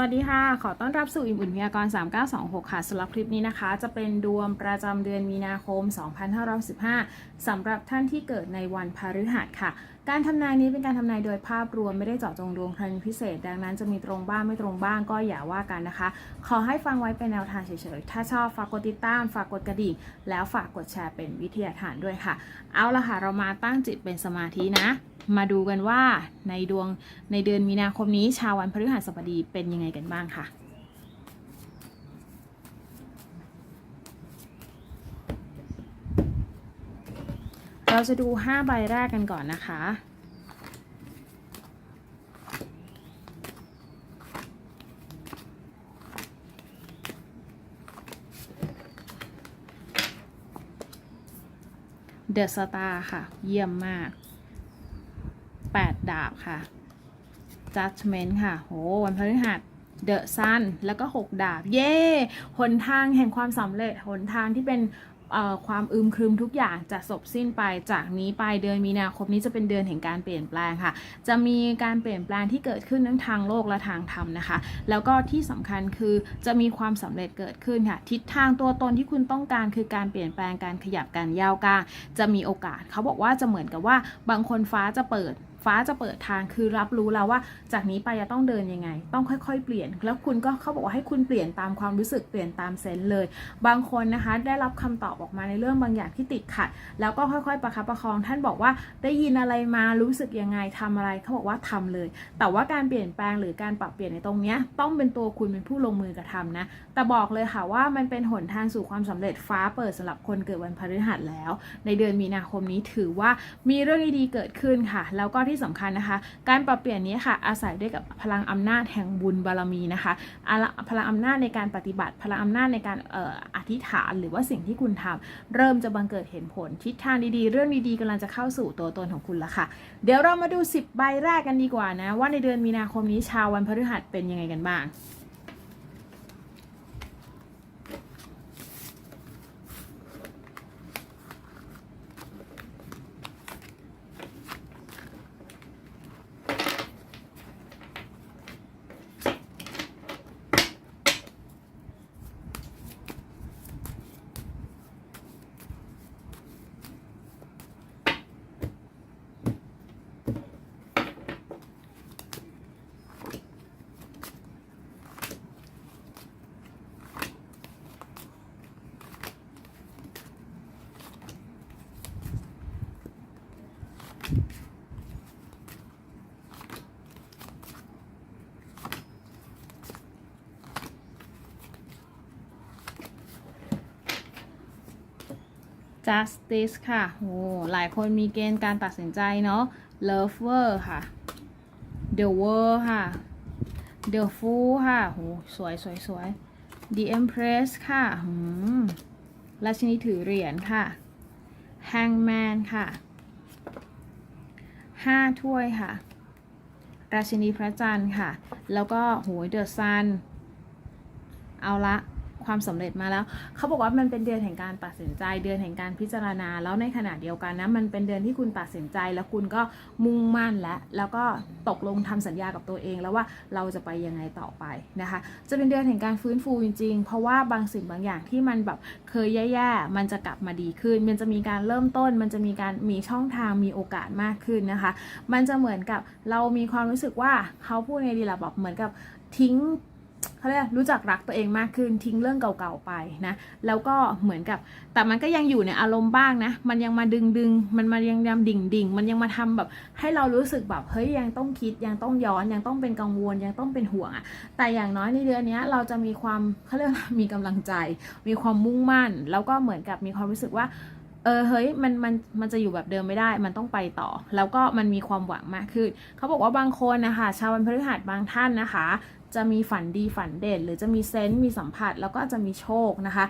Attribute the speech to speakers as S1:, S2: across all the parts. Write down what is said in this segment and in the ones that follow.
S1: วัสดีค่ะ ขอต้อนรับสู่อิ่มอุ่นพยากรณ์3926 ค่ะสำหรับคลิปนี้นะคะ จะเป็นดวงประจำเดือนมีนาคม 2515สำหรับท่านที่เกิดในวันพฤหัสค่ะ การทำนายนี้เป็นการทำนายโดยภาพรวมไม่ได้เจาะจงดวงใครเป็นพิเศษ ดังนั้นจะมีตรงบ้างไม่ตรงบ้างก็อย่าว่ากันนะคะ ขอให้ฟังไว้เป็นแนวทางเฉยๆ ถ้าชอบฝากกดติดตาม ฝากกดกระดิ่ง แล้วฝากกดแชร์เป็นวิทยาทานด้วยค่ะ เอาละค่ะ เรามาตั้งจิตเป็นสมาธินะ มาดูกันว่าในดวงในเดือนมีนาคมนี้ชาววันพฤหัสบดีเป็นยังไงกันบ้างค่ะ เราจะดู 5 ใบแรกกันก่อนนะคะ เดอะสตาร์ค่ะ เยี่ยมมาก 8 ดาบค่ะ Judgment ค่ะ โห วันพฤหัสเดอะซันแล้วก็ 6 ดาบ เย่หนทางแห่งความสำเร็จ หนทางที่เป็น ความอึมครึมทุกอย่างจะจบสิ้นไปจากนี้ไปเดือนมีนาคมนี้จะเป็นเดือนแห่งการเปลี่ยนแปลงค่ะ จะมีการเปลี่ยนแปลงที่เกิดขึ้นทั้งทางโลกและทางธรรมนะคะ แล้วก็ที่สำคัญคือจะมีความสำเร็จเกิดขึ้นค่ะทิศทางตัวตนที่คุณต้องการคือการเปลี่ยนแปลงการขยับการยาวก้าวจะมีโอกาสเขาบอกว่าจะเหมือนกับว่าบางคนฟ้าจะเปิด ฟ้าจะเปิดทางคือรับรู้แล้วว่า จากนี้ไปจะต้องเดินยังไง ต้องค่อยๆ เปลี่ยน แล้วคุณก็เขาบอกว่าให้คุณเปลี่ยนตามความรู้สึกเปลี่ยนตามเซนส์เลย บางคนนะคะได้รับคำตอบออกมาในเรื่องบางอย่างที่ติดขัด แล้วก็ค่อยๆ ประคับประคอง ท่านบอกว่าได้ยินอะไรมารู้สึกยังไงทำอะไรเขาบอกว่าทำเลย แต่ว่าการเปลี่ยนแปลงหรือการปรับเปลี่ยนในตรงนี้ต้องเป็นตัวคุณเป็นผู้ลงมือกระทำนะ แต่บอกเลยค่ะว่ามันเป็นหนทางสู่ความสำเร็จฟ้าเปิดสำหรับคนเกิดวันพฤหัสแล้ว ในเดือนมีนาคมนี้ถือว่ามีเรื่องดีๆเกิดขึ้นค่ะ แล้วก็ที่สำคัญนะคะ การปรับเปลี่ยนนี้ค่ะ อาศัยด้วยกับพลังอำนาจแห่งบุญบารมีนะคะพลังอำนาจในการปฏิบัติ พลังอำนาจในการอออธิษฐาน หรือว่าสิ่งที่คุณทำเริ่มจะบังเกิดเห็นผลทิศทางดีๆ เรื่องดีๆกำลังจะเข้าสู่ตัวตนของคุณแล้วค่ะ เดี๋ยวเรามาดู 10 ใบแรกกันดีกว่านะ ว่าในเดือนมีนาคมนี้ชาววันพฤหัสเป็นยังไงกันบ้าง justice ค่ะโอ้หลายคนมีเกณฑ์การตัดสินใจเนาะ lover ค่ะ the world ค่ะ the fool ค่ะโหสวยสวยสวย the empress ค่ะหืมราชินีถือเหรียญค่ะ hangman ค่ะห้าถ้วยค่ะ ราชินีพระจันทร์ค่ะ แล้วก็โหย the sun เอาละ ความสำเร็จมาแล้ว เขาบอกว่ามันเป็นเดือนแห่งการตัดสินใจ เดือนแห่งการพิจารณา แล้วในขณะเดียวกันนะมันเป็นเดือนที่คุณตัดสินใจ แล้วคุณก็มุ่งมั่นและแล้วก็ตกลงทำสัญญากับตัวเองแล้วว่าเราจะไปยังไงต่อไปนะคะ จะเป็นเดือนแห่งการฟื้นฟูจริงๆ เพราะว่าบางสิ่งบางอย่างที่มันแบบเคยแย่ๆมันจะกลับมาดีขึ้น มันจะมีการเริ่มต้น มันจะมีการมีช่องทางมีโอกาสมากขึ้นนะคะ มันจะเหมือนกับเรามีความรู้สึกว่าเขาพูดไงดีล่ะแบบเหมือนกับทิ้ง เขาเรียกรู้จักรักตัวเองมากขึ้นทิ้งเรื่องเก่าๆไปนะแล้วก็เหมือนกับ แต่มันก็ยังอยู่ในอารมณ์บ้างนะมันยังมาดึงดึงมันมายังยำดิ่งดิ่งมันยังมาทำแบบให้เรารู้สึกแบบเฮ้ยยังต้องคิดยังต้องย้อนยังต้องเป็นกังวลยังต้องเป็นห่วงอะแต่อย่างน้อยในเดือนนี้เราจะมีความเขาเรียกมีกำลังใจ มีความมุ่งมั่น แล้วก็เหมือนกับมีความรู้สึกว่าเออเฮ้ยมันมันมันจะอยู่แบบเดิมไม่ได้ มันต้องไปต่อ แล้วก็มันมีความหวังมากขึ้นเขาบอกว่าบางคนนะคะชาววันพฤหัสบางท่านนะคะ จะมีฝันดีฝันเด่น หรือจะมีเซนต์มีสัมผัส แล้วก็จะมีโชคนะคะ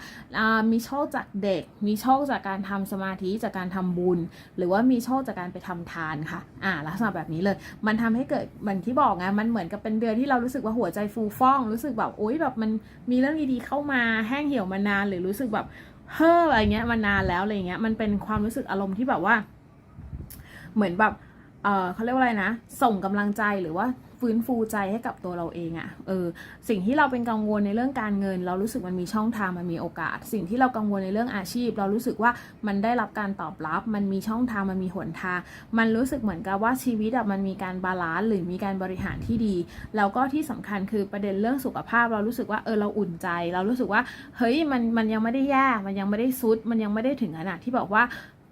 S1: มีโชคจากเด็ก มีโชคจากการทำสมาธิจากการทำบุญ หรือว่ามีโชคจากการไปทำทานค่ะอ่าลักษณะแบบนี้เลย มันทำให้เกิดเหมือนที่บอกไงมันเหมือนกับเป็นเดือนที่เรารู้สึกว่าหัวใจฟูฟ่อง รู้สึกแบบโอ๊ยแบบมันมีเรื่องดีๆเข้ามาแห้งเหี่ยวมานาน หรือรู้สึกแบบเฮ้ออะไรเงี้ยมานานแล้วอะไรเงี้ยมันเป็นความรู้สึกอารมณ์ที่แบบว่า เหมือนแบบเออเขาเรียกว่าอะไรนะ ส่งกำลังใจหรือว่า ฟื้นฟูใจให้กับตัวเราเองอะ่ะเออสิ่งที่เราเป็นกังวลในเรื่องการเงิน เรารู้สึกมันมีช่องทางมันมีโอกาส สิ่งที่เรากังวลในเรื่องอาชีพ เรารู้สึกว่ามันได้รับการตอบรับ มันมีช่องทางมันมีหนทางมันรู้สึกเหมือนกับว่าชีวิตอะมันมีการบาลานซ์หรือมีการบริหารที่ดี แล้วก็ที่สำคัญคือประเด็นเรื่องสุขภาพ เรารู้สึกว่าเออเราอุ่นใจ เรารู้สึกว่าเฮ้ยมันมันยังไม่ได้แย่มันยังไม่ได้ซุด มันยังไม่ได้ถึงขนาดที่บอกว่า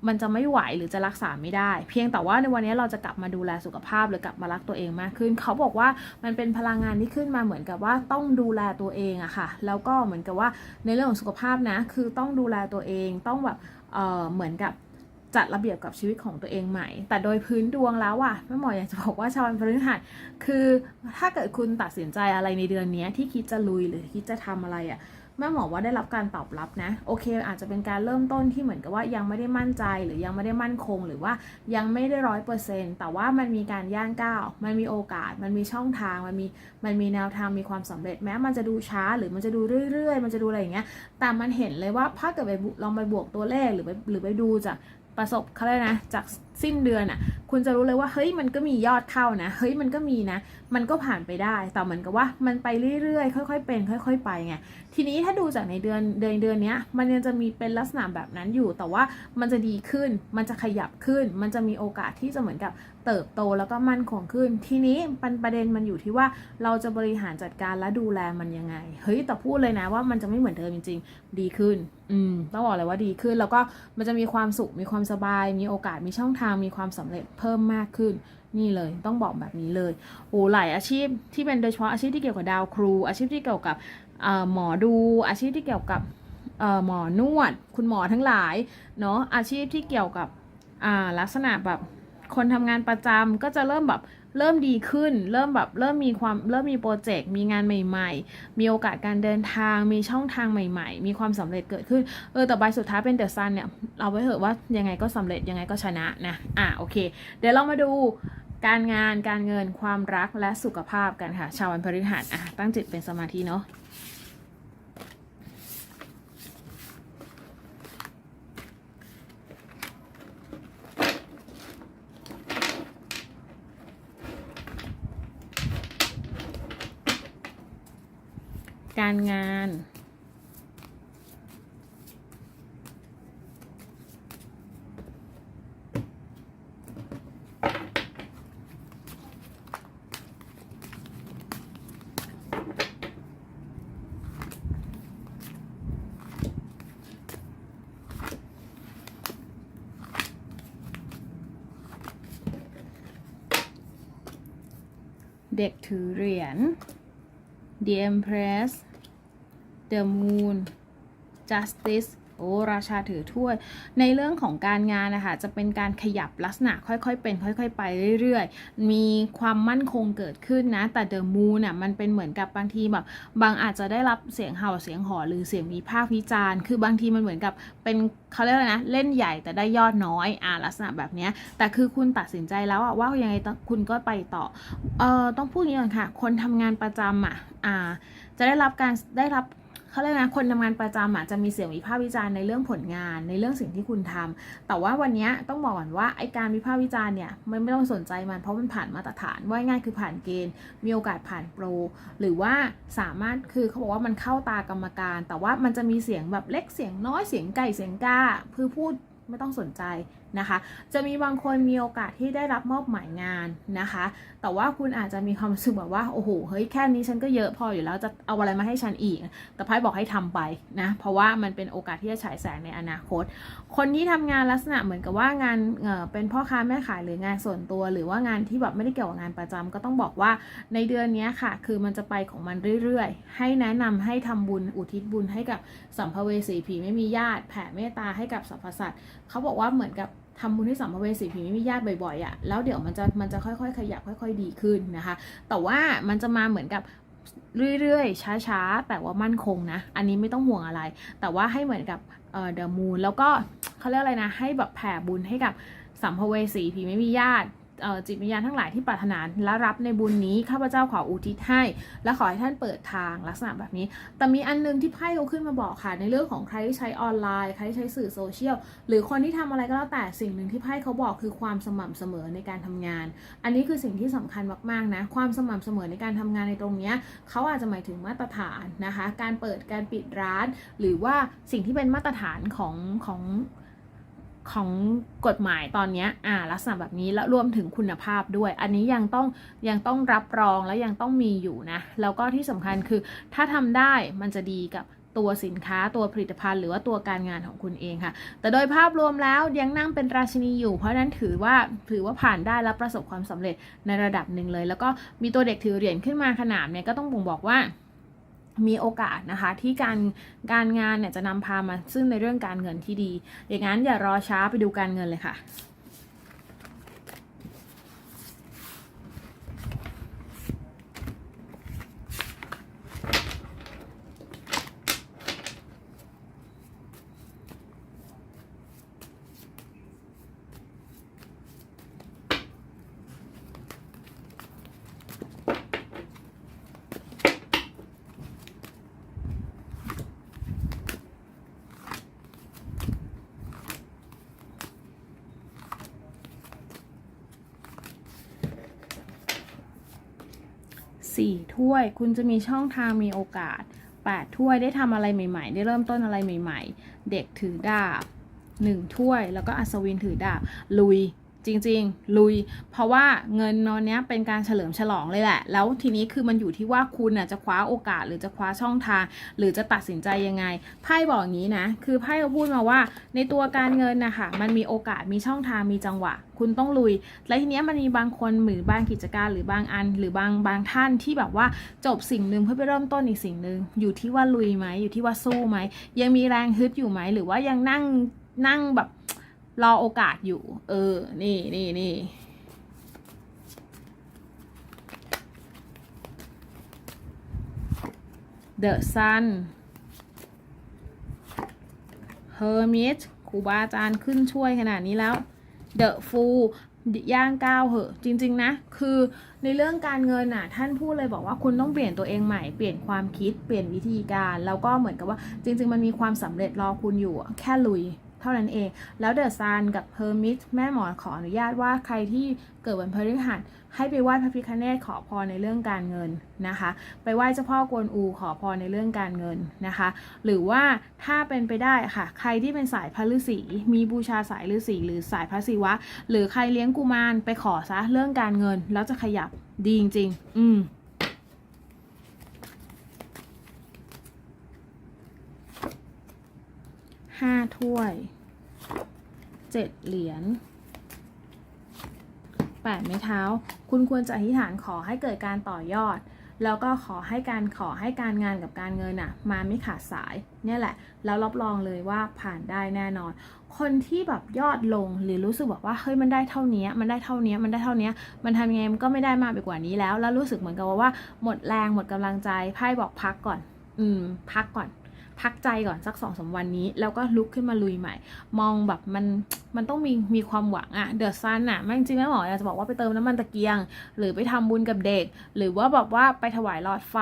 S1: มันจะไม่ไหวหรือจะรักษาไม่ได้ เพียงแต่ว่าในวันนี้เราจะกลับมาดูแลสุขภาพหรือกลับมารักตัวเองมากขึ้น เขาบอกว่ามันเป็นพลังงานที่ขึ้นมาเหมือนกับว่าต้องดูแลตัวเองอะค่ะ แล้วก็เหมือนกับว่าในเรื่องของสุขภาพนะ คือต้องดูแลตัวเองต้องแบบเออเหมือนกับจัดระเบียบกับชีวิตของตัวเองใหม่ แต่โดยพื้นดวงแล้วอะแม่หมออยากจะบอกว่าชาววันพฤหัสคือถ้าเกิดคุณตัดสินใจอะไรในเดือนนี้ที่คิดจะลุยหรือคิดจะทำอะไรอะ แม่หมอว่าได้รับการตอบรับนะโอเค อาจจะเป็นการเริ่มต้นที่เหมือนกับว่ายังไม่ได้มั่นใจหรือยังไม่ได้มั่นคง หรือว่ายังไม่ได้ร้อยเปอร์เซ็นต์แต่ว่ามันมีการย่างก้าวมันมีโอกาส มันมีช่องทางมันมีมันมีแนวทางมีความสำเร็จแม้มันจะดูช้าหรือมันจะดูเรื่อยๆ มันจะดูอะไรอย่างเงี้ยแต่มันเห็นเลยว่าถ้าเกิดไปบุลองไปบวกตัวเลขหรือไปหรือไปดูจาก ประสบเขาเลยนะ จากสิ้นเดือนอะ คุณจะรู้เลยว่าเฮ้ยมันก็มียอดเข้านะ เฮ้ยมันก็มีนะ มันก็ผ่านไปได้ แต่เหมือนกับว่ามันไปเรื่อยๆ ค่อยๆ เป็น ค่อย ๆ ไปไง ทีนี้ถ้าดูจากในเดือนเดือนเดือนนี้มันยังจะมีเป็นลักษณะแบบนั้นอยู่ แต่ว่ามันจะดีขึ้น มันจะขยับขึ้น มันจะมีโอกาสที่จะเหมือนกับ เติบโตแล้วก็มั่นคงขึ้น ทีนี้ปันประเด็นมันอยู่ที่ว่าเราจะบริหารจัดการและดูแลมันยังไง เฮ้ยแต่พูดเลยนะว่ามันจะไม่เหมือนเดิมจริง ๆ ดีขึ้น อืมต้องบอกเลยว่าดีขึ้น แล้วก็มันจะมีความสุขมีความสบาย มีโอกาสมีช่องทางมีความสำเร็จเพิ่มมากขึ้นนี่เลยต้องบอกแบบนี้เลยโอ้หลายอาชีพที่เป็นโดยเฉพาะอาชีพที่เกี่ยวกับดาวครู อาชีพที่เกี่ยวกับหมอดู อาชีพที่เกี่ยวกับหมอนวด คุณหมอทั้งหลายเนาะอาชีพที่เกี่ยวกับลักษณะแบบ คนทำงานประจำก็จะเริ่มแบบเริ่มดีขึ้น เริ่มแบบเริ่มมีความเริ่มมีโปรเจกต์มีงานใหม่ ๆ มีโอกาสการเดินทาง มีช่องทางใหม่ ๆ มีความสำเร็จเกิดขึ้นเออแต่ใบสุดท้ายเป็นเดอะซันเนี่ยเอาไว้เถอะว่ายังไงก็สำเร็จยังไงก็ชนะนะอะโอเค เดี๋ยวเรามาดูการงานการเงินความรักและสุขภาพกันค่ะ ชาววันพฤหัสอะตั้งจิตเป็นสมาธิเนาะ การงาน เด็กถือเหรียญ The Empress The Moon Justice โอ้ราชาถือถ้วย ในเรื่องของการงานนะคะจะเป็นการขยับลักษณะค่อยๆ เป็น ค่อย ๆ ไปเรื่อยๆ มีความมั่นคงเกิดขึ้นนะ แต่ The Moon น่ะมันเป็นเหมือนกับบางทีแบบบางอาจจะได้รับเสียงเห่าเสียงหอหรือเสียงวิพากษ์วิจารณ์ คือบางทีมันเหมือนกับเป็นเขาเรียกอะไรนะเล่นใหญ่แต่ได้ยอดน้อยอ่าลักษณะแบบเนี้ยแต่คือคุณตัดสินใจแล้วอะว่ายังไงต้อคุณก็ไปต่อเอ่อต้องพูดอย่างนี้ก่อนค่ะ คนทำงานประจำอะอ่าจะได้รับการได้รับ เขาเรียกนะคนทำงานประจำอะจะมีเสียงวิพากษ์วิจารณ์ในเรื่องผลงานในเรื่องสิ่งที่คุณทำแต่ว่าวันนี้ต้องบอกก่อนว่าไอการวิพากษ์วิจารณ์เนี่ยไม่ไม่ต้องสนใจมันเพราะมันผ่านมาตรฐานว่าง่ายคือผ่านเกณฑ์ มีโอกาสผ่านโปร หรือว่าสามารถคือเขาบอกว่ามันเข้าตากรรมการ แต่ว่ามันจะมีเสียงแบบเล็กเสียงน้อยเสียงไก่เสียงกาคือพูดไม่ต้องสนใจ นะคะ จะมีบางคนมีโอกาสที่ได้รับมอบหมายงานนะคะ แต่ว่าคุณอาจจะมีความรู้สึกแบบว่าโอ้โหเฮ้ยแค่นี้ฉันก็เยอะพออยู่แล้วจะเอาอะไรมาให้ฉันอีก แต่ไพ่บอกให้ทำไปนะเพราะว่ามันเป็นโอกาสที่จะฉายแสงในอนาคต คนที่ทำงานลักษณะเหมือนกับว่างานเเป็นพ่อค้าแม่ขายหรืองานส่วนตัว หรือว่างานที่แบบไม่ได้เกี่ยวกับงานประจำก็ต้องบอกว่าในเดือนนี้ค่ะ คือมันจะไปของมันเรื่อยๆ ให้แนะนำให้ทำบุญอุทิศบุญให้กับสัมภเวสีผีไม่มีญาติ แผ่เมตตาให้กับสรรพสัตว์เขาบอกว่าเหมือนกับ ทำบุญให้สัมภเวสีผีไม่มีญาติบ่อยๆอะ่ะแล้วเดี๋ยวมันจะมันจะค่อยๆ ขยับค่อย ๆ ดีขึ้นนะคะ แต่ว่ามันจะมาเหมือนกับเรื่อยๆ ช้าๆ แต่ว่ามั่นคงนะ อันนี้ไม่ต้องห่วงอะไร แต่ว่าให้เหมือนกับเอ่อเดอะมูนแล้วก็เขาเรียกอะไรนะ ให้แบบแผ่บุญให้กับสัมภเวสีผีไม่มีญาติ จิตวิญญาณทั้งหลายที่ปรารถนาและรับในบุญนี้ข้าพเจ้าขออุทิศให้ และขอให้ท่านเปิดทางลักษณะแบบนี้ แต่มีอันนึงที่ไพ่เขาขึ้นมาบอกค่ะ ในเรื่องของใครที่ใช้ออนไลน์ ใครที่ใช้สื่อโซเชียล หรือคนที่ทำอะไรก็แล้วแต่สิ่งหนึ่งที่ไพ่เขาบอกคือความสม่ำเสมอในการทำงาน อันนี้คือสิ่งที่สำคัญมากๆนะความสม่ำเสมอในการทำงานในตรงนี้เขาอาจจะหมายถึงมาตรฐานนะคะ การเปิดการปิดร้าน หรือว่าสิ่งที่เป็นมาตรฐานของของ ของกฎหมายตอนนี้อ่าลักษณะแบบนี้แล้วรวมถึงคุณภาพด้วย อันนี้ยังต้องยังต้องรับรองและยังต้องมีอยู่นะ แล้วก็ที่สำคัญคือถ้าทำได้มันจะดีกับตัวสินค้าตัวผลิตภัณฑ์หรือว่าตัวการงานของคุณเองค่ะ แต่โดยภาพรวมแล้วยังนั่งเป็นราชินีอยู่ เพราะนั้นถือว่าถือว่าผ่านได้และประสบความสำเร็จในระดับหนึ่งเลย แล้วก็มีตัวเด็กถือเหรียญขึ้นมาขนาดเนี่ยก็ต้องบ่งบอกว่า มีโอกาสนะคะที่การการงานเนี่ยจะนำพามาซึ่งในเรื่องการเงินที่ดี อย่างนั้นอย่ารอช้าไปดูการเงินเลยค่ะ สี่ถ้วย คุณจะมีช่องทางมีโอกาสแปดถ้วยได้ทำอะไรใหม่ ๆ ได้เริ่มต้นอะไรใหม่ ๆ เด็กถือดาบหนึ่งถ้วย แล้วก็อัศวินถือดาบลุย จริงๆ ลุย เพราะว่าเงินนอนเนี้ยเป็นการเฉลิมฉลองเลยแหละ แล้วทีนี้คือมันอยู่ที่ว่าคุณน่ะจะคว้าโอกาสหรือจะคว้าช่องทาง หรือจะตัดสินใจยังไงไพ่บอกอย่างนี้นะ คือไพ่เขาพูดมาว่า ในตัวการเงินนะคะมันมีโอกาสมีช่องทางมีจังหวะ คุณต้องลุย และทีเนี้ยมันมีบางคนหรือบางกิจการหรือบางอัน หรือบางบางท่านที่แบบว่าจบสิ่งหนึ่งเพื่อไปเริ่มต้นอีกสิ่งหนึ่งอยู่ที่ว่าลุยไหมอยู่ที่ว่าสู้ไหมยังมีแรงฮึดอยู่ไหมหรือว่ายังนั่งนั่งแบบ รอโอกาสอยู่ เออ นี่นี่นี่ The Sun Hermit ครูบาอาจารย์ขึ้นช่วยขนาดนี้แล้ว The Fool ย่างก้าวเหอะ จริง ๆ นะ คือในเรื่องการเงินน่ะ ท่านพูดเลยบอกว่าคุณต้องเปลี่ยนตัวเองใหม่ เปลี่ยนความคิด เปลี่ยนวิธีการ แล้วก็เหมือนกับว่า จริง ๆ มันมีความสำเร็จรอคุณอยู่ แค่ลุย ท่านั้นเอง แล้วเดอะซานกับเ e อร์มิตแม่หมอขออนุญาตว่าใครที่เกิดวันพฤหัสให้ไปไหว้พระพิฆเนศขอพรในเรื่องการเงินนะคะ ไปไหว้เจ้าพ่อกวนอูขอพรในเรื่องการเงินนะคะ หรือว่าถ้าเป็นไปได้ค่ะ ใครที่เป็นสายพระฤาษีมีบูชาสายฤาษีหรือสายพระศิวะ หรือใครเลี้ยงกุมารไปขอซะเรื่องการเงิน แล้วจะขยับดีจริงๆอืมห้าถ้วย เจ็ดเหรียญแปดไม้เท้า คุณควรจะอธิษฐานขอให้เกิดการต่อยอด แล้วก็ขอให้การขอให้การงานกับการเงินอะ มาไม่ขาดสายเนี่ยแหละ แล้วรับรองเลยว่าผ่านได้แน่นอน คนที่แบบยอดลงหรือรู้สึกแบบว่าเฮ้ยมันได้เท่านี้มันได้เท่านี้มันได้เท่านี้มันทำยังไงมันก็ไม่ได้มากไปกว่านี้แล้ว แล้วรู้สึกเหมือนกับว่าหมดแรงหมดกำลังใจไพ่บอกพักก่อน อืม พักก่อน พักใจก่อนสักสองสาวันนี้ แล้วก็ลุกขึ้นมาลุยใหม่ มองแบบมันมันต้องมีมีความหวังอะเดอะซันอะไม่จริงๆแม่หมออยากจะบอกว่าไปเติมน้ำมันตะเกียง หรือไปทำบุญกับเด็ก หรือว่าแบบว่าไปถวายหลอดไฟ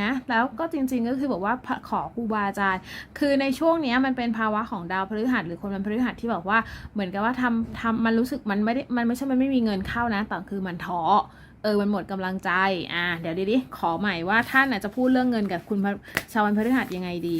S1: นะ แล้วก็จริง ๆ ก็คือแบบว่าขอครูบาอาจารย์ คือในช่วงนี้มันเป็นภาวะของดาวพฤหัสหรือคนวันพฤหัสที่แบบว่าเหมือนกับว่าทำทำมันรู้สึกมันไม่ได้มันไม่ใช่มันไม่มีเงินเข้านะแต่คือมันท้อ เออมันหมดกำลังใจ อ่า เดี๋ยวดิดิขอใหม่ว่าท่านอาจจะพูดเรื่องเงินกับคุณชาววันพฤหัสยังไงดี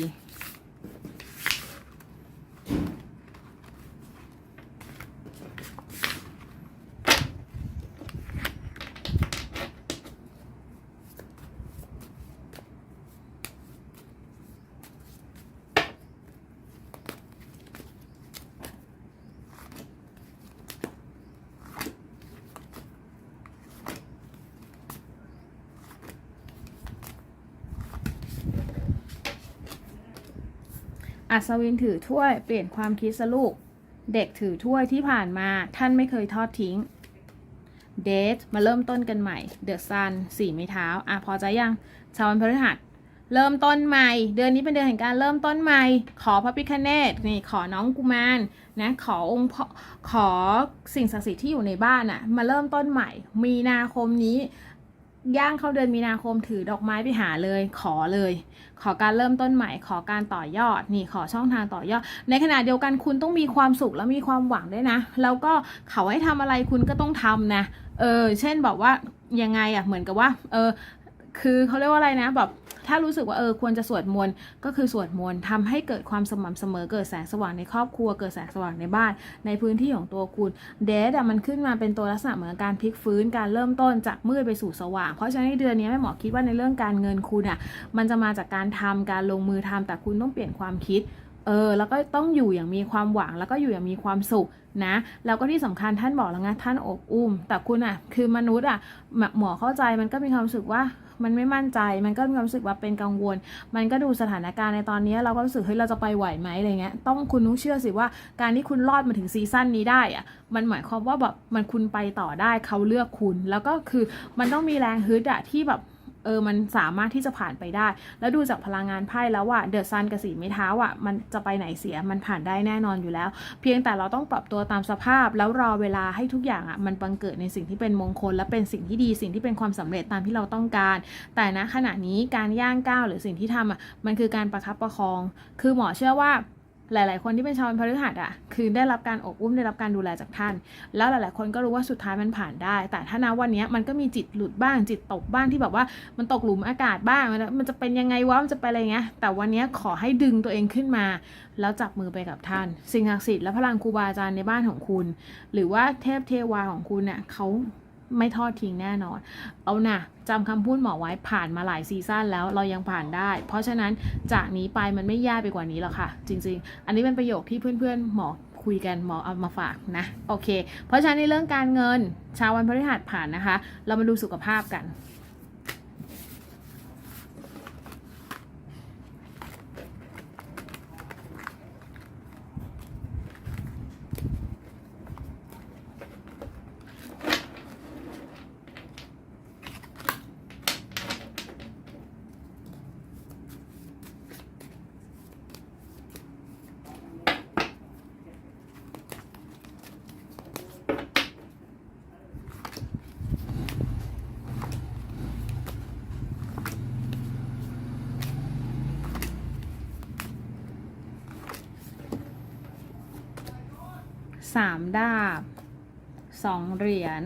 S1: อัศวินถือถ้วยเปลี่ยนความคิดสลูก เด็กถือถ้วยที่ผ่านมาท่านไม่เคยทอดทิ้งเดทมาเริ่มต้นกันใหม่เดอะซันสี่ไม้เท้า อะพอใจยังชาววันพฤหัส เริ่มต้นใหม่ เดือนนี้เป็นเดือนแห่งการเริ่มต้นใหม่ ขอพระพิคเนตนี่ขอน้องกุมารนะขอองค์ขอสิ่งศักดิ์สิทธิ์ที่อยู่ในบ้านอะมาเริ่มต้นใหม่ มีนาคมนี้ ย่างเข้าเดือนมีนาคมถือดอกไม้ไปหาเลย ขอเลย ขอการเริ่มต้นใหม่ ขอการต่อยอด นี่ขอช่องทางต่อยอด ในขณะเดียวกันคุณต้องมีความสุขและมีความหวังด้วยนะ แล้วก็เขาให้ทำอะไรคุณก็ต้องทำนะ เออ เช่นบอกว่ายังไงอะ เหมือนกับว่า เออ คือเขาเรียกว่าอะไรนะแบบ ถ้ารู้สึกว่าเออควรจะสวดมนต์ก็คือสวดมนต์ทำให้เกิดความสม่ำเสมอเกิดแสงสว่างในครอบครัวเกิดแสงสว่างในบ้าน ในพื้นที่ของตัวคุณเดทอะมันขึ้นมาเป็นตัวลักษณะเหมือนการพลิกฟื้นการเริ่มต้นจากมืดไปสู่สว่าง เพราะฉะนั้นในเดือนนี้แม่หมอคิดว่าในเรื่องการเงินคุณอะมันจะมาจากการทำการลงมือทำแต่คุณต้องเปลี่ยนความคิดเออแล้วก็ต้องอยู่อย่างมีความหวังแล้วก็อยู่อย่างมีความสุขนะแล้วก็ที่สำคัญท่านบอกแล้วไงท่านอบอุ้ม แต่คุณอะคือมนุษย์อะหมอเข้าใจมันก็มีความรู้สึกว่า มันไม่มั่นใจ มันก็มีความรู้สึกว่าเป็นกังวล มันก็ดูสถานการณ์ในตอนนี้เราก็รู้สึกเฮ้ยเราจะไปไหวไหมอะไรเงี้ย ต้องคุณต้องเชื่อสิว่าการที่คุณรอดมาถึงซีซั่นนี้ได้อะมันหมายความว่าแบบมันคุณไปต่อได้เขาเลือกคุณ แล้วก็คือมันต้องมีแรงฮึดอะที่แบบ เออมันสามารถที่จะผ่านไปได้ แล้วดูจากพลังงานไพ่แล้วว่าเดอะซันกับสีไม้เท้าอะมันจะไปไหนเสียมันผ่านได้แน่นอนอยู่แล้ว เพียงแต่เราต้องปรับตัวตามสภาพ แล้วรอเวลาให้ทุกอย่างอะมันบังเกิดในสิ่งที่เป็นมงคล และเป็นสิ่งที่ดีสิ่งที่เป็นความสำเร็จตามที่เราต้องการ แต่ณขณะนี้การย่างก้าวหรือสิ่งที่ทำอะมันคือการประคับประคอง คือหมอเชื่อว่า หลาย ๆ คนที่เป็นชาวพฤหัสอะคือได้รับการอบอุ้มได้รับการดูแลจากท่าน แล้วหลาย ๆ คนก็รู้ว่าสุดท้ายมันผ่านได้ แต่ถ้านะวันนี้มันก็มีจิตหลุดบ้างจิตตกบ้างที่แบบว่ามันตกหลุมอากาศบ้าง มันจะเป็นยังไงวะมันจะไปอะไรเงี้ย แต่วันนี้ขอให้ดึงตัวเองขึ้นมา แล้วจับมือไปกับท่าน สิ่งศักดิ์สิทธิ์และพลังครูบาอาจารย์ในบ้านของคุณ หรือว่าเทพเทวาของคุณเนี่ยเขา ไม่ทอดทิ้งแน่นอน เอานะจำคำพูดหมอไว้ผ่านมาหลายซีซั่นแล้วเรายังผ่านได้ เพราะฉะนั้นจากนี้ไปมันไม่ยากไปกว่านี้หรอกค่ะ จริง ๆ อันนี้เป็นประโยคที่เพื่อนๆหมอคุยกันหมอเอามาฝากนะ โอเค เพราะฉะนั้นในเรื่องการเงินชาววันพฤหัสผ่านนะคะ เรามาดูสุขภาพกัน สามดาบสองเหรียญ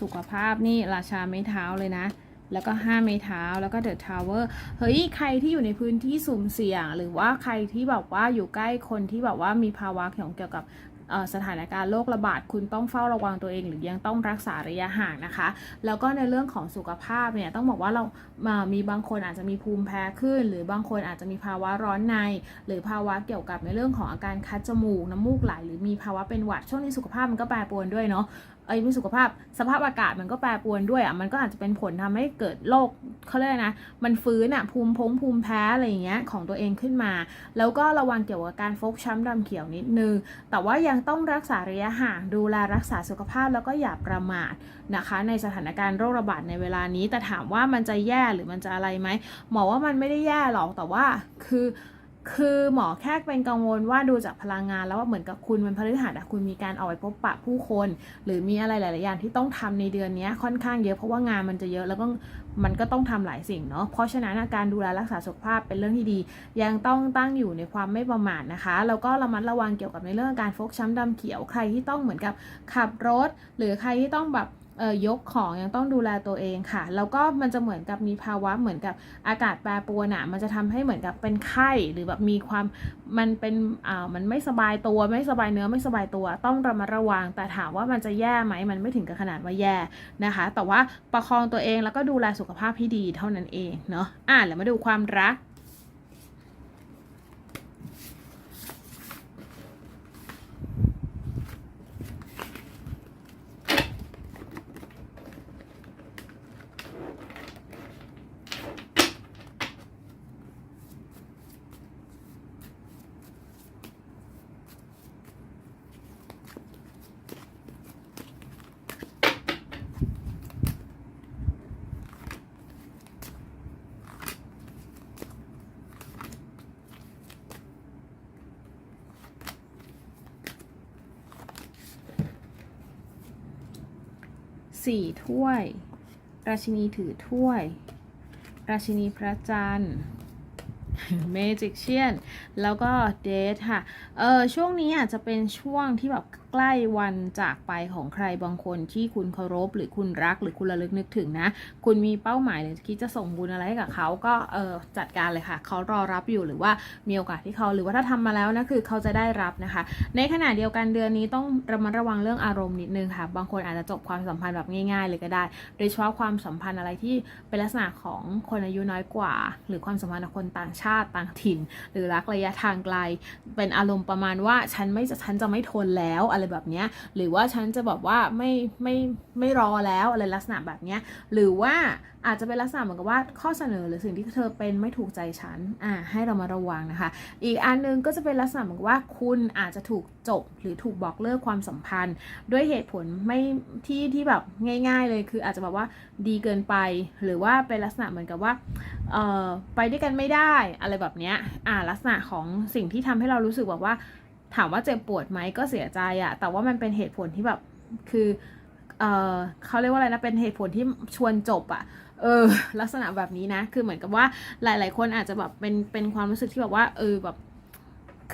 S1: สุขภาพนี่ราชาไม้เท้าเลยนะ แล้วก็ห้าไม้เท้าแล้วก็เดอะทาวเวอร์เฮ้ยใครที่อยู่ในพื้นที่สุ่มเสี่ยง หรือว่าใครที่แบบว่าอยู่ใกล้คนที่แบบว่ามีภาวะเกี่ยวกับ สถานการณ์โรคระบาดคุณต้องเฝ้าระวังตัวเอง หรือยังต้องรักษาระยะห่างนะคะ แล้วก็ในเรื่องของสุขภาพเนี่ยต้องบอกว่าเรามามีบางคนอาจจะมีภูมิแพ้ขึ้น หรือบางคนอาจจะมีภาวะร้อนใน หรือภาวะเกี่ยวกับในเรื่องของอาการคัดจมูกน้ำมูกไหลหรือมีภาวะเป็นหวัดช่วงนี้สุขภาพมันก็แปรปรวนด้วยเนาะ เอ้ยไม่สุขภาพ สภาพอากาศมันก็แปรปรวนด้วยอะมันก็อาจจะเป็นผลทำให้เกิดโรคเขาเรียกอะไรนะ มันฟื้นอะภูมิพงภูมิแพ้อะไรอย่างเงี้ยของตัวเองขึ้นมา แล้วก็ระวังเกี่ยวกับการฟกช้ำดำเขียวนิดนึง แต่ว่ายังต้องรักษาระยะห่างดูแลรักษาสุขภาพแล้วก็อย่าประมาทนะคะ ในสถานการณ์โรคระบาดในเวลานี้ แต่ถามว่ามันจะแย่หรือมันจะอะไรไหมหมอว่ามันไม่ได้แย่หรอกแต่ว่าคือ คือหมอแค่เป็นกังวลว่าดูจากพลังงานแล้วว่าเหมือนกับคุณมันพฤหัสอะคุณมีการออกไปพบปะผู้คน หรือมีอะไรหลาย ๆ อย่างที่ต้องทำในเดือนนี้ค่อนข้างเยอะเพราะว่างานมันจะเยอะแล้วก็มันก็ต้องทำหลายสิ่งเนาะเพราะฉะนั้นการดูแลรักษาสุขภาพเป็นเรื่องที่ดี ยังต้องตั้งอยู่ในความไม่ประมาทนะคะแล้วก็ระมัดระวังเกี่ยวกับในเรื่องการฟกช้ำดำเขียวใครที่ต้องเหมือนกับขับรถ หรือใครที่ต้องแบบ เออยกของยังต้องดูแลตัวเองค่ะ แล้วก็มันจะเหมือนกับมีภาวะเหมือนกับอากาศแปรปรวนอะมันจะทำให้เหมือนกับเป็นไข้หรือแบบมีความมันเป็นอ่ามันไม่สบายตัวไม่สบายเนื้อไม่สบายตัว ต้องระมัดระวัง แต่ถามว่ามันจะแย่ไหมมันไม่ถึงกับขนาดว่าแย่นะคะ แต่ว่าประคองตัวเองแล้วก็ดูแลสุขภาพที่ดีเท่านั้นเองเนาะอะแล้วมาดูความรัก สี่ถ้วย ราชินีถือถ้วย ราชินีพระจันทร์เมจิกเชียนแล้วก็เดทค่ะ เออช่วงนี้อาจจะเป็นช่วงที่แบบ ใกล้วันจากไปของใครบางคนที่คุณเคารพ หรือคุณรักหรือคุณระลึกนึกถึงนะ คุณมีเป้าหมายหรือคิดจะส่งบุญอะไรให้กับเขาก็เออจัดการเลยค่ะ เขารอรับอยู่หรือว่ามีโอกาสที่เขาหรือว่าถ้าทำมาแล้วนะคือเขาจะได้รับนะคะ ในขณะเดียวกันเดือนนี้ต้องระมัดระวังเรื่องอารมณ์นิดนึงค่ะ บางคนอาจจะจบความสัมพันธ์แบบง่าย ๆ เลยก็ได้ โดยเฉพาะความสัมพันธ์อะไรที่เป็นลักษณะของคนอายุน้อยกว่า หรือความสัมพันธ์กับคนต่างชาติต่างถิ่น หรือรักระยะทางไกล เป็นอารมณ์ประมาณว่าฉันไม่ฉันจะไม่ทนแล้วอะไรแบบเนี้ยหรือว่าฉันจะแบบว่าไม่ไม่ไม่รอแล้วอะไรลักษณะแบบเนี้ยหรือว่าอาจจะเป็นลักษณะเหมือนกับว่าข้อเสนอหรือสิ่งที่เธอเป็นไม่ถูกใจฉันอ่าให้เรามาระวังนะคะ อีกอันหนึงก็จะเป็นลักษณะเหมือนกับว่าคุณอาจจะถูกจบหรือถูกบอกเลิกความสัมพันธ์ ด้วยเหตุผลไม่ที่ที่แบบง่าย ๆ เลยคืออาจจะแบบว่าดีเกินไป หรือว่าเป็นลักษณะเหมือนกับว่าเอ่อไปด้วยกันไม่ได้อะไรแบบเนี้ยอ่าลักษณะของสิ่งที่ทำให้เรารู้สึกแบบว่า ถามว่าเจ็บปวดไหมก็เสียใจอะแต่ว่ามันเป็นเหตุผลที่แบบคือเออเขาเรียกว่าอะไรนะเป็นเหตุผลที่ชวนจบอะเออ ลักษณะแบบนี้นะ คือเหมือนกับว่าหลาย ๆ คนอาจจะแบบเป็นเป็นความรู้สึกที่แบบว่า เออแบบ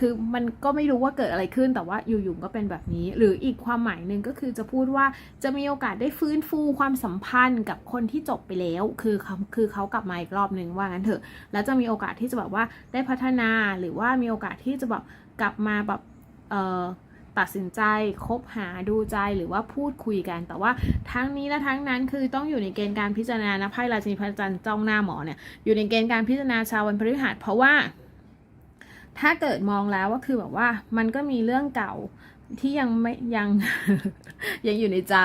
S1: คือมันก็ไม่รู้ว่าเกิดอะไรขึ้นแต่ว่าอยู่ๆก็เป็นแบบนี้ หรืออีกความหมายหนึ่งก็คือจะพูดว่าจะมีโอกาสได้ฟื้นฟูความสัมพันธ์กับคนที่จบไปแล้ว คือเขาคือเขากลับมาอีกรอบหนึ่งว่างั้นเถอะ แล้วจะมีโอกาสที่จะแบบว่าได้พัฒนาหรือว่ามีโอกาสที่จะแบบ กลับมาแบบตัดสินใจคบหาดูใจหรือว่าพูดคุยกัน แต่ว่าทั้งนี้และทั้งนั้นคือต้องอยู่ในเกณฑ์การพิจารณานะไพ่ราชินีพระจันทร์จ้องหน้าหมอเนี่ยอยู่ในเกณฑ์การพิจารณาชาววันพฤหัสเพราะว่า ถ้าเกิดมองแล้วว่าคือแบบว่ามันก็มีเรื่องเก่าที่ยังไม่ยังยังอยู่ในใจ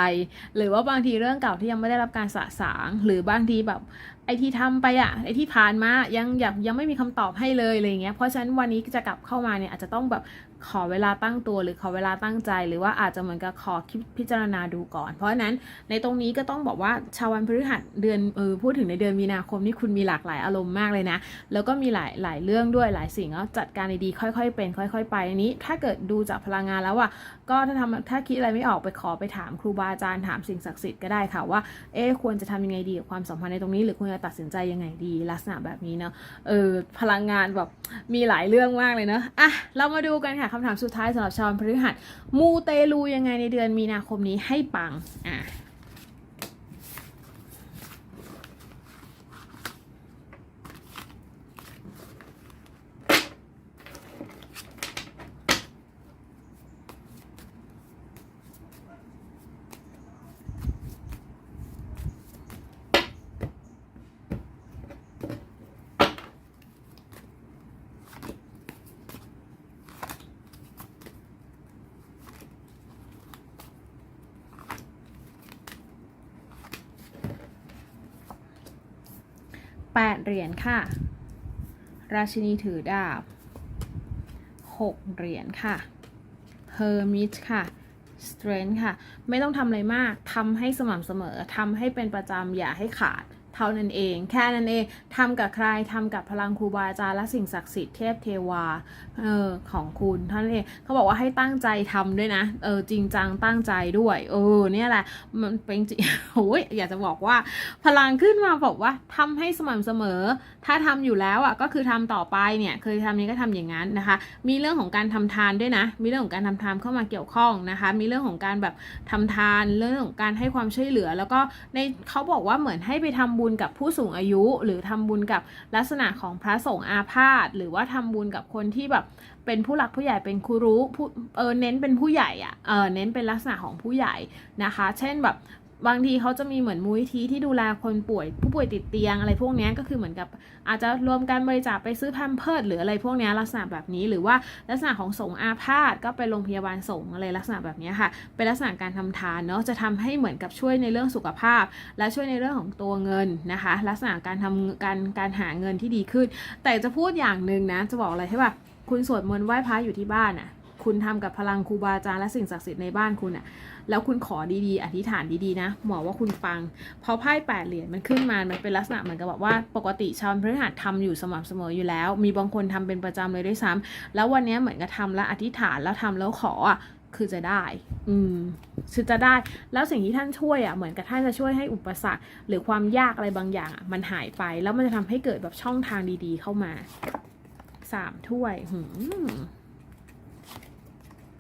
S1: หรือว่าบางทีเรื่องเก่าที่ยังไม่ได้รับการสะสาง หรือบางทีแบบไอที่ทำไปอะไอที่ผ่านมายังยังยังไม่มีคำตอบให้เลยอะไรเงี้ยเพราะฉะนั้นวันนี้จะกลับเข้ามาเนี่ยอาจจะต้องแบบขอเวลาตั้งตัวหรือขอเวลาตั้งใจ หรือว่าอาจจะเหมือนกับขอคิดพิจารณาดูก่อน เพราะฉะนั้นในตรงนี้ก็ต้องบอกว่าชาววันพฤหัสเดือนเออพูดถึงในเดือนมีนาคมนี่คุณมีหลากหลายอารมณ์มากเลยนะ แล้วก็มีหลายหลายเรื่องด้วยหลายสิ่งก็จัดการดีๆค่อย ๆ เป็น ค่อย ๆ ไปอันนี้ ถ้าเกิดดูจากพลังงานแล้วอะก็ถ้าทำถ้าคิดอะไรไม่ออกไปขอไปถามครูบาอาจารย์ถามสิ่งศักดิ์สิทธิ์ก็ได้ค่ะว่าเอ๊ควรจะทำยังไงดีกับความสัมพันธ์ในตรงนี้หรือควรจะตัดสินใจยังไงดีลักษณะแบบนี้เนาะเออพลังงานแบบมีหลายเรื่องมากเลยเนาะอะเรามาดูกันค่ะคำถามสุดท้ายสำหรับชาวพฤหัสมูเตลูยังไงในเดือนมีนาคมนี้ให้ปังอะ แปดเหรียญค่ะ ราชินีถือดาบหกเหรียญค่ะ Hermit ค่ะ Strength ค่ะ ไม่ต้องทำอะไรมากทำให้สม่ำเสมอทำให้เป็นประจำอย่าให้ขาด ท่านั้นเอง แค่นั้นเองทำกับใครทำกับพลังครูบาอาจารย์และสิ่งศักดิ์สิทธิ์เทพเทวาเออของคุณเท่านั้นเองเขาบอกว่าให้ตั้งใจทำด้วยนะเออจริงจังตั้งใจด้วยเออเนี่ยแหละมันเป็นจริงโอ้ยอยากจะบอกว่า พลังขึ้นมาบอกว่าทำให้สม่ำเสมอ ถ้าทำอยู่แล้วอะก็คือทำต่อไปเนี่ยเคยทำนี้ก็ทำอย่างนั้นนะคะ มีเรื่องของการทำทานด้วยนะ มีเรื่องของการทำทานเข้ามาเกี่ยวข้องนะคะ มีเรื่องของการแบบทำทานเรื่องของการให้ความช่วยเหลือ แล้วก็ในเขาบอกว่าเหมือนให้ไปทำบุญกับผู้สูงอายุ หรือทำบุญกับลักษณะของพระสงฆ์อาพาธหรือว่าทำบุญกับคนที่แบบเป็นผู้หลักผู้ใหญ่เป็นครูรู้ผู้เออเน้นเป็นผู้ใหญ่อะเออเน้นเป็นลักษณะของผู้ใหญ่นะคะ เช่นแบบ บางทีเขาจะมีเหมือนมูลนิธิที่ดูแลคนป่วยผู้ป่วยติดเตียงอะไรพวกนี้ก็คือเหมือนกับอาจจะรวมการบริจาคไปซื้อแพมเพิร์ดหรืออะไรพวกนี้ลักษณะแบบนี้หรือว่าลักษณะของสงอาพาธก็ไปโรงพยาบาลสงอะไรลักษณะแบบนี้ค่ะ เป็นลักษณะการทำทานเนาะจะทำให้เหมือนกับช่วยในเรื่องสุขภาพ และช่วยในเรื่องของตัวเงินนะคะ ลักษณะการทำการการหาเงินที่ดีขึ้น แต่จะพูดอย่างหนึ่งนะจะบอกอะไรให้ป่ะคุณสวดมนต์ไหว้พระอยู่ที่บ้านอะ คุณทำกับพลังครูบาอาจารย์และสิ่งศักดิ์สิทธิ์ในบ้านคุณอะแล้วคุณขอดีๆ อธิษฐานดีๆนะหมอว่าคุณฟังเพราะไพ่แปดเหรียญมันขึ้นมา มันเป็นลักษณะเหมือนกับแบบว่าปกติชาวพฤหัสทำอยู่สม่ำเสมออยู่แล้ว มีบางคนทำเป็นประจำเลยด้วยซ้ำแล้ววันนี้เหมือนกับทำแล้วอธิษฐานแล้วทำแล้วขออะคือจะได้ อืมคือจะได้ แล้วสิ่งที่ท่านช่วยอะ เหมือนกับท่านจะช่วยให้อุปสรรค หรือความยากอะไรบางอย่างอะ มันหายไป แล้วมันจะทำให้เกิดแบบช่องทางดีๆเข้ามา สามถ้วย หืม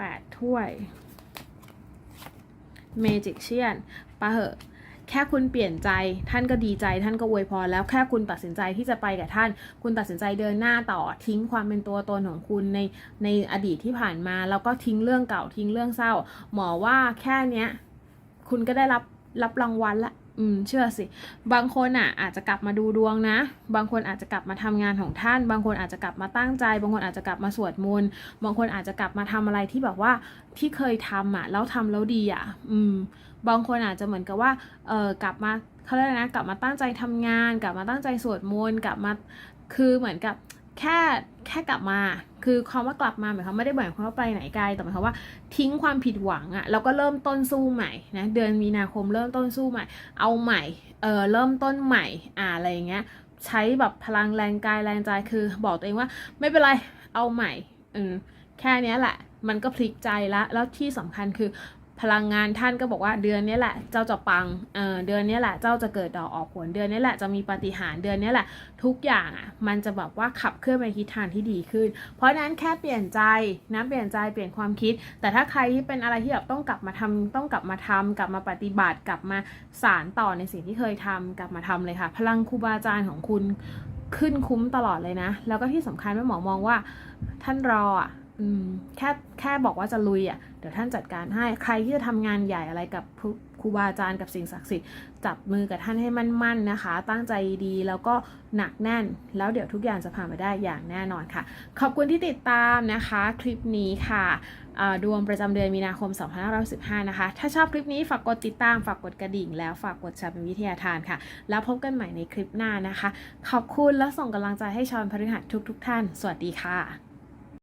S1: แปดถ้วย เมจิกเชียนปะเหอะแค่คุณเปลี่ยนใจท่านก็ดีใจท่านก็อวยพรแล้วแค่คุณตัดสินใจที่จะไปกับท่าน คุณตัดสินใจเดินหน้าต่อทิ้งความเป็นตัวตนของคุณในในอดีตที่ผ่านมา แล้วก็ทิ้งเรื่องเก่าทิ้งเรื่องเศร้า หมอว่าแค่เนี้ย คุณก็ได้รับรับรางวัลละ อืมเชื่อสิ บางคนอะอาจจะกลับมาดูดวงนะ บางคนอาจจะกลับมาทำงานของท่าน บางคนอาจจะกลับมาตั้งใจ บางคนอาจจะกลับมาสวดมนต์ บางคนอาจจะกลับมาทำอะไรที่แบบว่าที่เคยทำอะแล้วทำแล้วดีอะ อืม บางคนอาจจะเหมือนกับว่า เออกลับมาเขาเรียกนะ กลับมาตั้งใจทำงาน กลับมาตั้งใจสวดมนต์ กลับมา คือเหมือนกับแค่แค่กลับมา คือคำว่ากลับมาหมายความไม่ได้หมายความว่าไปไหนไกลแต่หมายความว่าทิ้งความผิดหวังอะแล้วก็เริ่มต้นสู้ใหม่นะเดือนมีนาคมเริ่มต้นสู้ใหม่ เอาใหม่เออเริ่มต้นใหม่อ่าอะไรอย่างเงี้ยใช้แบบพลังแรงกายแรงใจคือบอกตัวเองว่าไม่เป็นไรเอาใหม่อืมแค่นี้แหละ มันก็พลิกใจละแล้วที่สำคัญคือ พลังงานท่านก็บอกว่าเดือนนี้แหละเจ้าจะปังเออเดือนนี้แหละเจ้าจะเกิดดอกออกผลเดือนนี้แหละจะมีปาฏิหาริย์เดือนนี้แหละ ทุกอย่างอะมันจะแบบว่าขับเคลื่อนไปทิศทางที่ดีขึ้น เพราะนั้นแค่เปลี่ยนใจนะเปลี่ยนใจเปลี่ยนความคิด แต่ถ้าใครที่เป็นอะไรที่แบบต้องกลับมาทำต้องกลับมาทำกลับมาปฏิบัติกลับมาสารต่อในสิ่งที่เคยทำกลับมาทำเลยค่ะ พลังครูบาอาจารย์ของคุณขึ้นคุ้มตลอดเลยนะ แล้วก็ที่สำคัญแม่หมอมองว่าท่านรออะแค่แค่บอกว่าจะลุยอะ เดี๋ยวท่านจัดการให้ใครที่จะทำงานใหญ่อะไรกับครูบาอาจารย์กับสิ่งศักดิ์สิทธิ์จับมือกับท่านให้มั่นๆนะคะ ตั้งใจดีแล้วก็หนักแน่น แล้วเดี๋ยวทุกอย่างจะผ่านไปได้อย่างแน่นอนค่ะ ขอบคุณที่ติดตามนะคะคลิปนี้ค่ะดวงประจำเดือนมีนาคม 2515 นะคะ ถ้าชอบคลิปนี้ฝากกดติดตาม ฝากกดกระดิ่ง แล้วฝากกดแชร์เป็นวิทยาทานค่ะ แล้วพบกันใหม่ในคลิปหน้านะคะ ขอบคุณและส่งกำลังใจให้ชอนพฤหัสทุกๆทท่าน สวัสดีค่ะ